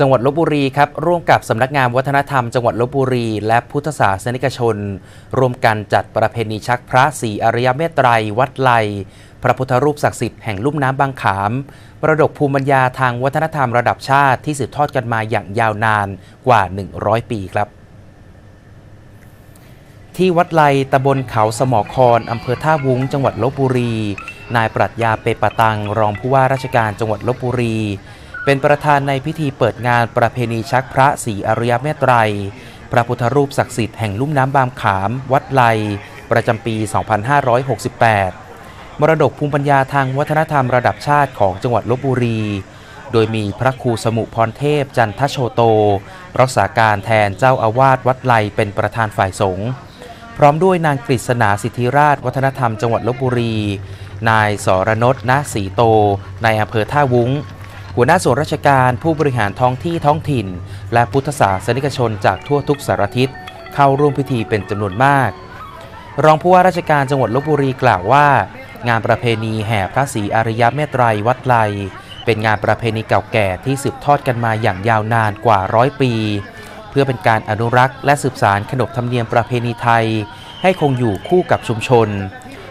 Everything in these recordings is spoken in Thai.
จังหวัดลบบุรีครับร่วมกับสำนักงานวัฒนธรรมจังหวัดลบบุรี และพุทธศาสนิกชน ร่วมกันจัดประเพณีชักพระศรีอริยเมตไตรวัดไลพระพุทธรูปศักดิ์สิทธิ์แห่งลุ่มน้ำบางขามมระดกภูมิปัญญาทางวัฒนธรรมระดับชาติที่สืบทอดกันมาอย่างยาวนานกว่า 100 ปีครับ ที่วัดไลตำบลเขาสมอคอนอำเภอท่าวุ้งจังหวัดลบบุรี นายปรัชญาเปปะตัง รองผู้ว่าราชการจังหวัดลบบุรี เป็นประธานในพิธีเปิดงานประเพณีชักพระศรีอริยเมตไตร พระพุทธรูปศักดิ์สิทธิ์แห่งลุ่มน้ำบามขาม วัดไล ประจำปี 2568 มรดกภูมิปัญญาทางวัฒนธรรมระดับชาติของจังหวัดลบบุรี โดยมีพระครูสมุพรเทพจันทโชโต รักษาการแทนเจ้าอาวาสวัดไลเป็นประธานฝ่ายสงฆ์พร้อมด้วยนางกฤษณาสิทธิราชวัฒนธรรมจังหวัดลบบุรี นายสรนศณศรีโตในอำเภอท่าวุ้ง หัวหน้าส่วนราชการผู้บริหารท้องที่ท้องถิ่น และพุทธศาสนิกชนจากทั่วทุกสารทิศเข้าร่วมพิธีเป็นจำนวนมาก รองผู้ว่าราชการจังหวัดลบบุรีกล่าวว่า งานประเพณีแห่พระศรีอริยเมตไตรวัดไลเป็นงานประเพณีเก่าแก่ที่สืบทอดกันมาอย่างยาวนานกว่าร้อยปี เพื่อเป็นการอนุรักษ์และสืบสารขนบธรรมเนียมประเพณีไทย ให้คงอยู่คู่กับชุมชน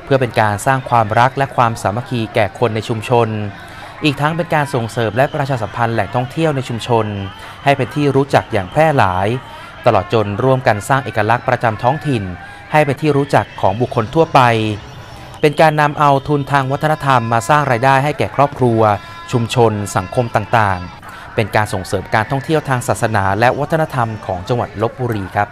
เพื่อเป็นการสร้างความรักและความสามัคคีแก่คนในชุมชน อีกทั้งเป็นการส่งเสริมและประชาสัมพันธ์แหล่งท่องเที่ยวในชุมชน ให้เป็นที่รู้จักอย่างแพร่หลาย ตลอดจนร่วมกันสร้างเอกลักษณ์ประจำท้องถิ่น ให้เป็นที่รู้จักของบุคคลทั่วไป เป็นการนำเอาทุนทางวัฒนธรรมมาสร้างรายได้ให้แก่ครอบครัว ชุมชน สังคมต่างๆ เป็นการส่งเสริมการท่องเที่ยวทางศาสนา และวัฒนธรรมของจังหวัดลบบุรีครับ